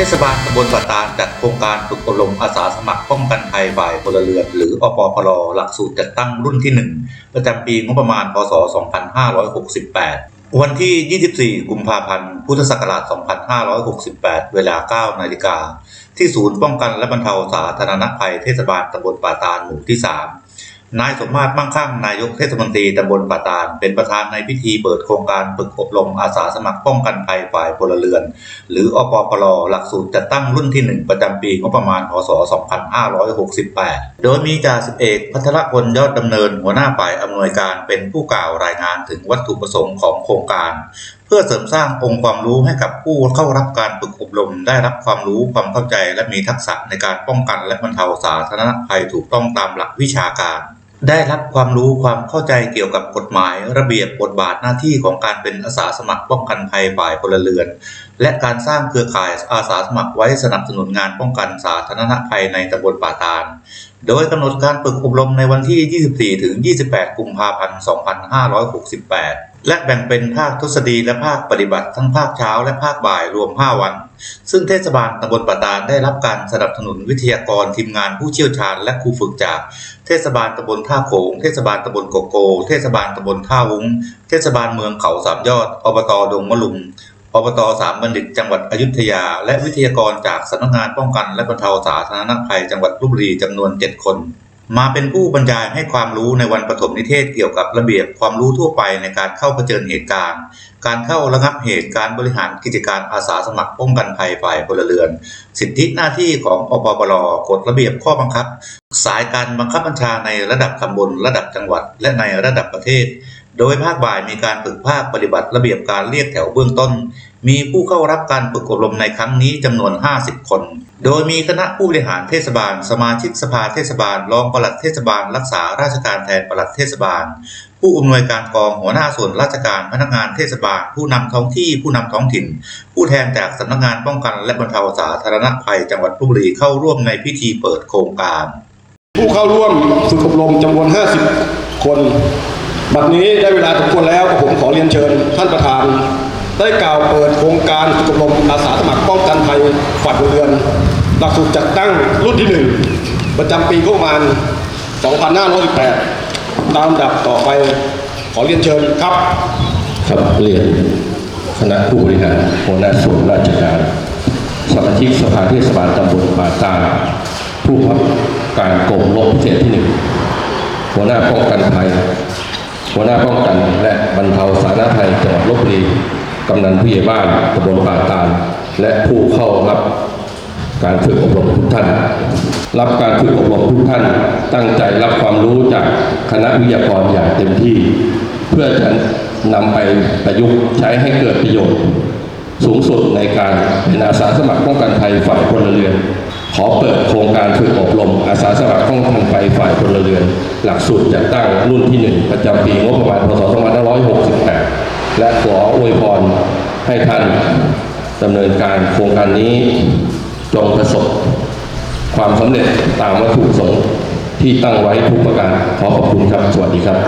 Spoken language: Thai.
ทศบาลตำบลปะตานจัดโครงการฝึกอบรมอาสาสมัครป้องกันภัยฝ่ายพลเรือน หรืออปพลหลักสูตรจัดตั้งรุ่นที่ 1 ประจำปีงบประมาณพศ 2568 วันที่ 24 กุมภาพันธ์ พุทธศักราช 2568 เวลา 9 นาฬิกา ที่ศูนย์ป้องกันและบรรเทาสาธารณภัยเทศบาลตำบลป่าตาลหมู่ที่ 3 นายสมมาตรมั่งคั่งนายกเทศมนตรีตำบลป่าตาลเป็นประธานในพิธีเปิดโครงการฝึกอบรมอาสาสมัครป้องกันภัยฝ่ายพลเรือน หรืออปพลหลักสูตรจัดตั้งรุ่นที่ 1 ประจำปีงบประมาณพศ 2568 โดยมีจ่าสิบเอกพัทรพลยอดดำเนินหัวหน้าฝ่ายอำนวยการเป็นผู้กล่าวรายงานถึงวัตถุประสงค์ของโครงการ เพื่อเสริมสร้างองค์ความรู้ให้กับผู้เข้ารับการฝึกอบรม ได้รับความรู้ความเข้าใจและมีทักษะในการป้องกันและบรรเทาสาธารณภัยถูกต้องตามหลักวิชาการ ได้รับความรู้ความเข้าใจเกี่ยวกับกฎหมาย ระเบียบบทบาทหน้าที่ของการเป็นอาสาสมัครป้องกันภัยฝ่ายพลเรือน และการสร้างเครือข่ายอาสาสมัครไว้สนับสนุนงานป้องกันสาธารณภัยในตำบลป่าตาล โดยกำหนดการฝึกอบรมในวันที่ 24 ถึง 28 กุมภาพันธ์ 2568 และแบ่งเป็นภาคทฤษฎีและภาคปฏิบัติทั้งภาคเช้าและภาคบ่ายรวม 5 วัน ซึ่งเทศบาลตำบลป่าตาลได้รับการสนับสนุนวิทยากรทีมงานผู้เชี่ยวชาญและครูฝึกจาก เทศบาลตำบลท่าโขง เทศบาลตำบลโกโก เทศบาลตำบลท่าวุ้ง เทศบาลเมืองเขาสามยอด อบตดงมะลุมอบตสามบัณฑิตจังหวัดอยุธยา และวิทยากรจากสำนักงานป้องกันและบรรเทาสาธารณภัยจังหวัดลบบุรีจำนวน 7 คน มาเป็นผู้บรรยายให้ความรู้ในวันปฐมนิเทศเกี่ยวกับระเบียบความรู้ทั่วไปในการเข้าเผชิญเหตุการณ์ การเข้าระงับเหตุการบริหารกิจการอาสาสมัครป้องกันภัยฝ่ายพลเรือน สิทธิหน้าที่ของอปปลกฎระเบียบข้อบังคับ สายการบังคับบัญชาในระดับตำบลระดับจังหวัด และในระดับประเทศ โดยภาคบ่ายมีการฝึกภาคปฏิบัติระเบียบการเรียกแถวเบื้องต้น มีผู้เข้ารับการฝึกอบรมในครั้งนี้จำนวน 50 คน โดยมีคณะผู้บริหารเทศบาล สมาชิกสภาเทศบาล รองปลัดเทศบาล รักษาราชการแทนปลัดเทศบาล ผู้อำนวยการกองหัวหน้าส่วนราชการพนักงานเทศบาล ผู้นำท้องที่ผู้นำท้องถิ่น ผู้แทนจากสำนักงานป้องกันและบรรเทาสาธารณภัยจังหวัดลบบุรีเข้าร่วมในพิธีเปิดโครงการ ผู้เข้าร่วมฝึกอบรมจำนวน 50 คน บัดนี้ได้เวลาสมควรแล้วผมขอเรียนเชิญท่านประธาน ได้กล่าวเปิดโครงการฝึกอบรมอาสาสมัครป้องกันภัยฝ่ายพลเรือน หลักสูตรจัดตั้งรุ่นที่ 1 ประจำปีงบประมาณ 2518 ตามดับต่อไปขอเรียนเชิญครับ ครับเรียนคณะผู้บริหารหัวหน้าส่วนราชการสมาชิกสภาเทศบาลตำบลป่าตา ผู้พับการกรมรบพิเศษที่หนึ่งหัวหน้าป้องกันภัยหัวหน้าป้องกันและบรรเทาสาธารณภัยจังหวัดลบบุรี กำนันผู้ใหญ่บ้านตำบลป่าตาล และผู้เข้ารับการฝึกอบรมทุกท่าน รับการฝึกอบรมทุกท่าน ตั้งใจรับความรู้จากคณะวิทยากรอย่างเต็มที่ เพื่อจะนำไปประยุกต์ใช้ให้เกิดประโยชน์ สูงสุดในการเป็นอาสาสมัครป้องกันภัยฝ่ายพลเรือน ขอเปิดโครงการฝึกอบรม อาสาสมัครป้องกันภัยฝ่ายพลเรือน หลักสูตรจัดตั้งรุ่นที่ 1 ประจำปีงบประมาณพศ2568 และขออวยพรให้ท่านดำเนินการโครงการนี้จงประสบความสำเร็จตามวัตถุประสงค์ที่ตั้งไว้ทุกประการ ขอขอบคุณครับ สวัสดีครับ